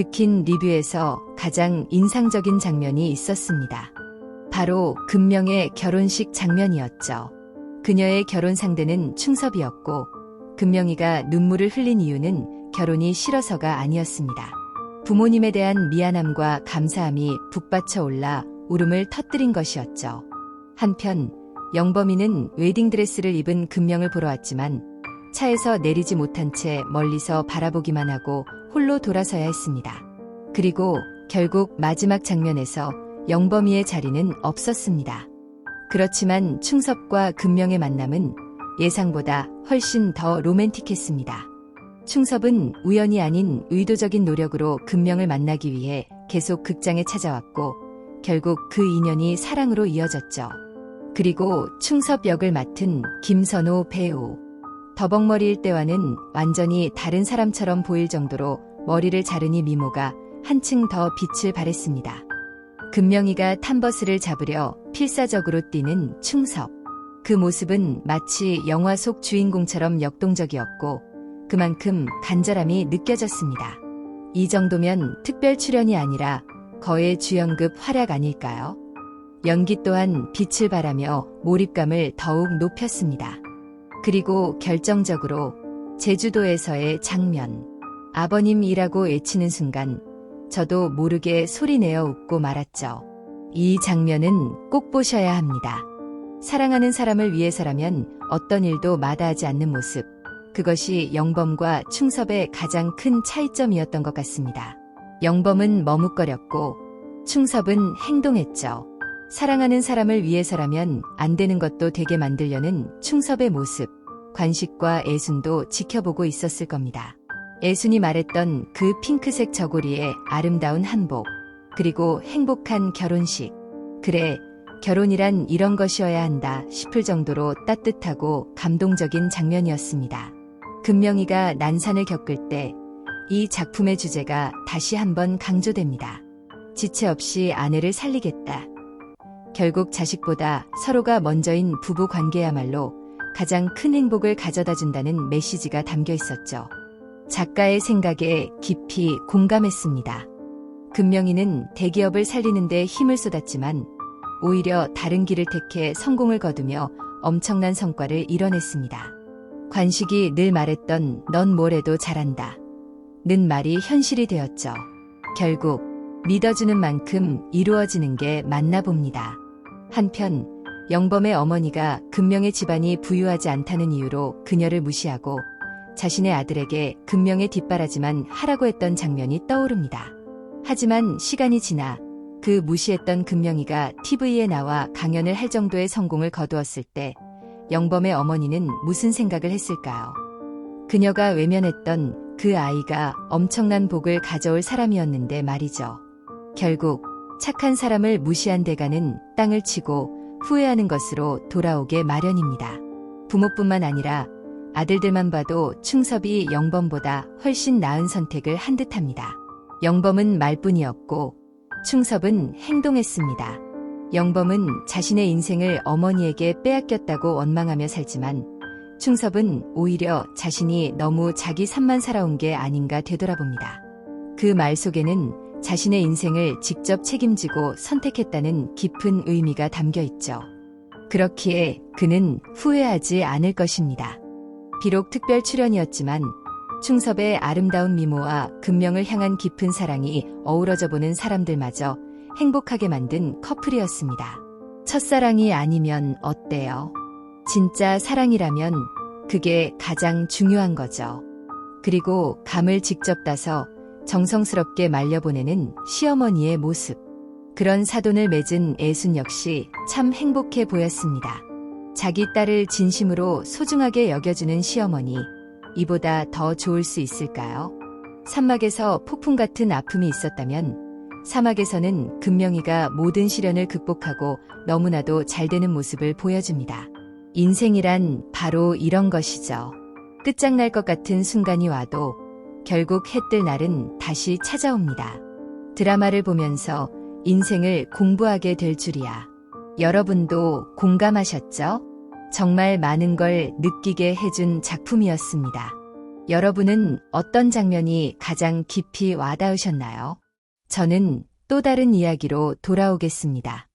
득힌 리뷰에서 가장 인상적인 장면이 있었습니다. 바로 금명의 결혼식 장면이었죠. 그녀의 결혼 상대는 충섭이었고 금명이가 눈물을 흘린 이유는 결혼이 싫어서가 아니었습니다. 부모님에 대한 미안함과 감사함이 북받쳐 올라 울음을 터뜨린 것이었죠. 한편 영범이는 웨딩드레스를 입은 금명을 보러 왔지만 차에서 내리지 못한 채 멀리서 바라보기만 하고 홀로 돌아서야 했습니다. 그리고 결국 마지막 장면에서 영범이의 자리는 없었습니다. 그렇지만 충섭과 금명의 만남은 예상보다 훨씬 더 로맨틱했습니다. 충섭은 우연이 아닌 의도적인 노력으로 금명을 만나기 위해 계속 극장에 찾아왔고 결국 그 인연이 사랑으로 이어졌죠. 그리고 충섭 역을 맡은 김선호 배우. 더벅머리일 때와는 완전히 다른 사람처럼 보일 정도로 머리를 자르니 미모가 한층 더 빛을 발했습니다. 금명이가 탄 버스를 잡으려 필사적으로 뛰는 충섭. 그 모습은 마치 영화 속 주인공처럼 역동적이었고 그만큼 간절함이 느껴졌습니다. 이 정도면 특별 출연이 아니라 거의 주연급 활약 아닐까요? 연기 또한 빛을 발하며 몰입감을 더욱 높였습니다. 그리고 결정적으로 제주도에서의 장면. 아버님이라고 외치는 순간 저도 모르게 소리내어 웃고 말았죠. 이 장면은 꼭 보셔야 합니다. 사랑하는 사람을 위해서라면 어떤 일도 마다하지 않는 모습. 그것이 영범과 충섭의 가장 큰 차이점이었던 것 같습니다. 영범은 머뭇거렸고 충섭은 행동했죠. 사랑하는 사람을 위해서라면 안 되는 것도 되게 만들려는 충섭의 모습, 관식과 애순도 지켜보고 있었을 겁니다. 애순이 말했던 그 핑크색 저고리의 아름다운 한복, 그리고 행복한 결혼식. 그래, 결혼이란 이런 것이어야 한다 싶을 정도로 따뜻하고 감동적인 장면이었습니다. 금명이가 난산을 겪을 때 이 작품의 주제가 다시 한번 강조됩니다. 지체 없이 아내를 살리겠다. 결국 자식보다 서로가 먼저인 부부 관계야말로 가장 큰 행복을 가져다 준다는 메시지가 담겨 있었죠. 작가의 생각에 깊이 공감했습니다. 금명이는 대기업을 살리는데 힘을 쏟았지만 오히려 다른 길을 택해 성공을 거두며 엄청난 성과를 이뤄냈습니다. 관식이 늘 말했던 넌 뭘 해도 잘한다. 는 말이 현실이 되었죠. 결국 믿어주는 만큼 이루어지는 게 맞나 봅니다. 한편 영범의 어머니가 금명의 집안이 부유하지 않다는 이유로 그녀를 무시하고 자신의 아들에게 금명의 뒷바라지만 하라고 했던 장면이 떠오릅니다. 하지만 시간이 지나 그 무시했던 금명이가 TV에 나와 강연을 할 정도의 성공을 거두었을 때 영범의 어머니는 무슨 생각을 했을까요? 그녀가 외면했던 그 아이가 엄청난 복을 가져올 사람이었는데 말이죠. 결국 착한 사람을 무시한 대가는 땅을 치고 후회하는 것으로 돌아오게 마련입니다. 부모뿐만 아니라 아들들만 봐도 충섭이 영범보다 훨씬 나은 선택을 한 듯합니다. 영범은 말뿐이었고 충섭은 행동했습니다. 영범은 자신의 인생을 어머니에게 빼앗겼다고 원망하며 살지만 충섭은 오히려 자신이 너무 자기 산만 살아온 게 아닌가 되돌아봅니다. 그 말 속에는 자신의 인생을 직접 책임지고 선택했다는 깊은 의미가 담겨 있죠. 그렇기에 그는 후회하지 않을 것입니다. 비록 특별 출연이었지만 충섭의 아름다운 미모와 금명을 향한 깊은 사랑이 어우러져 보는 사람들마저 행복하게 만든 커플이었습니다. 첫사랑이 아니면 어때요? 진짜 사랑이라면 그게 가장 중요한 거죠. 그리고 감을 직접 따서 정성스럽게 말려보내는 시어머니의 모습. 그런 사돈을 맺은 애순 역시 참 행복해 보였습니다. 자기 딸을 진심으로 소중하게 여겨주는 시어머니. 이보다 더 좋을 수 있을까요? 산막에서 폭풍 같은 아픔이 있었다면 사막에서는 금명이가 모든 시련을 극복하고 너무나도 잘 되는 모습을 보여줍니다. 인생이란 바로 이런 것이죠. 끝장날 것 같은 순간이 와도 결국 해 뜰 날은 다시 찾아옵니다. 드라마를 보면서 인생을 공부하게 될 줄이야. 여러분도 공감하셨죠? 정말 많은 걸 느끼게 해준 작품이었습니다. 여러분은 어떤 장면이 가장 깊이 와닿으셨나요? 저는 또 다른 이야기로 돌아오겠습니다.